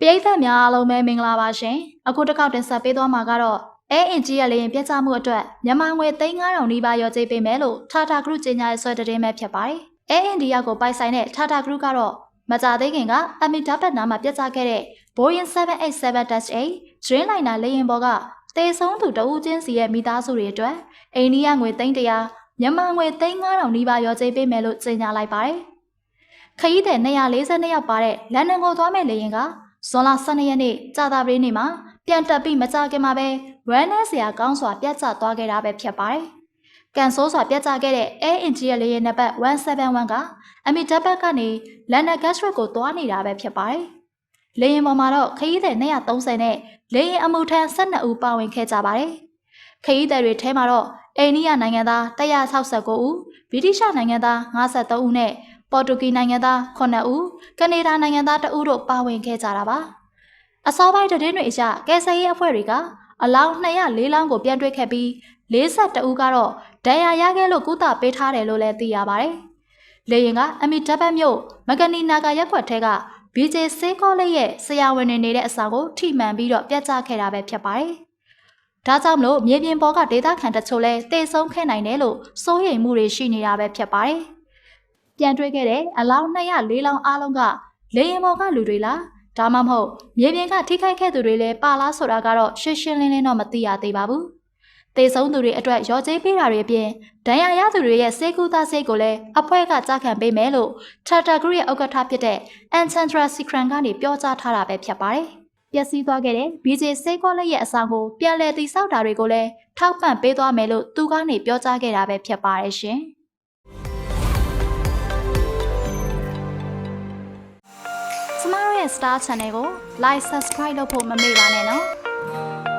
ပရိသတ်များအားလုံးပဲမင်္ဂလာပါရှင်အခုတစ်ခေါက်တင်ဆက်ပေးသွားမှာကတော့အဲအင်ဂျီရဲ့လေရင်ပြတ်ကျမှုအတွက်မြန်မာငွေ3000နီးပါးရော်ကြေးပေးမယ်လို့ထာတာဂရုကြေညာရေးဆွဲတဲ့တင်မဲ့ဖြစ်ပါတယ်အဲအင်ဒီယာကိုပိုင်ဆိုင်တဲ့ထာတာဂရုကတော့မကြသေးခင်ကအမီဒါဘတ်နာမှာပြတ်ကျခဲ့တဲ့ Boeing 787-8 Dreamliner လေယာဉ်ပေါ်ကတေဆုံးသူတဦးချင်းစီရဲ့မိသားစုတွေအတွက်အိန္ဒိယငွေ300မြန်မာငွေ3000နီးပါးရော်ကြေးပေးမယ်လို့ကြေညာလိုက်ပါတယ်ခရီးသည်242ယောက်ပါတဲ့လန်ဒန်ကိုသွားမဲ့လေယာဉ်က ဇွန်လ12ရက်နေ့ကြာသပတေးနေ့မှာပြန်တက်ပြီးမကြခင်မှာပဲဝမ်းနည်းစရာကောင်းစွာပြတ်ကျသွားခဲ့တာပဲဖြစ်ပါတယ်။ကန်ဆိုးစွာပြတ်ကျခဲ့တဲ့ Air India ရဲ့လေယာဉ်နံပါတ်171ကအမီတပ်ဘတ်ကနေလန်ဒန်ဂတ်စရစ်ကိုသွားနေတာပဲဖြစ်ပါတယ်။လေယာဉ်ပေါ်မှာတော့ခရီးသည်230နဲ့လေယာဉ်အမှုထမ်း12ဦးပါဝင်ခဲ့ကြပါတယ်။ခရီးသည်တွေထဲမှာတော့အိန္ဒိယနိုင်ငံသား169ဦး၊ဗြိတိရှနိုင်ငံသား53ဦးနဲ့ ပေါ်တူဂီနိုင်ငံသား9ဦး၊ကနေဒါနိုင်ငံသား2ဦးတို့ပါဝင်ခဲ့ကြတာပါ။အစောပိုင်းတည်င်းတွေအရကယ်ဆယ်ရေးအဖွဲ့တွေကအလောင်း204လောင်းကိုပြန်တွေ့ခဲ့ပြီး42ဦးကတော့ဒဏ်ရာရခဲ့လို့ကုသပေးထားတယ်လို့လည်းသိရပါတယ်။လေရင်ကအမီတပ်ပတ်မြို့မကနီနာဂါရက်ကွက်ထဲက BJ ဆေးကောလေးရဲ့ဆရာဝန်တွေနေတဲ့အဆောင်ကိုထိမှန်ပြီးတော့ပြတ်ကျခဲ့တာပဲဖြစ်ပါတယ်။ဒါကြောင့်မလို့မြေပြင်ပေါ်ကဒေသခံတချို့လည်းတေဆုံးခဲ့နိုင်တယ်လို့စိုးရိမ်မှုတွေရှိနေတာပဲဖြစ်ပါတယ်။ ပြန်တွေ့ခဲ့တဲ့အလောင်း204လောင်းအားလုံးကလေရင်ပေါ်ကလူတွေလားဒါမှမဟုတ်မြေပြင်ကထိခိုက်ခဲ့သူတွေလည်းပါလားဆိုတာကတော့ရှင်းရှင်းလင်းလင်းတော့မသိရသေးပါဘူး။တေဆုံးသူတွေအတွက်ရော်ကြေးပေးတာတွေအပြင်ဒဏ်ရာရသူတွေရဲ့စေကူသားစိတ်ကိုလည်းအဖွဲ့ကကြားခံပေးမယ်လို့ Tata Group ရဲ့ဥက္ကဋ္ဌဖြစ်တဲ့ Anchandra Sikran ကနေပြောကြားထားတာပဲဖြစ်ပါတယ်။ပျက်စီးသွားခဲ့တဲ့ BJ စေကောလက်ရဲ့အဆောင်ကိုပြန်လည်တည်ဆောက်တာတွေကိုလည်းထောက်ပံ့ပေးသွားမယ်လို့သူကနေပြောကြားခဲ့တာပဲဖြစ်ပါတယ်ရှင်။ ရဲ့ Star Channel ကို Like Subscribe လုပ်ဖို့မမေ့ပါနဲ့နော်။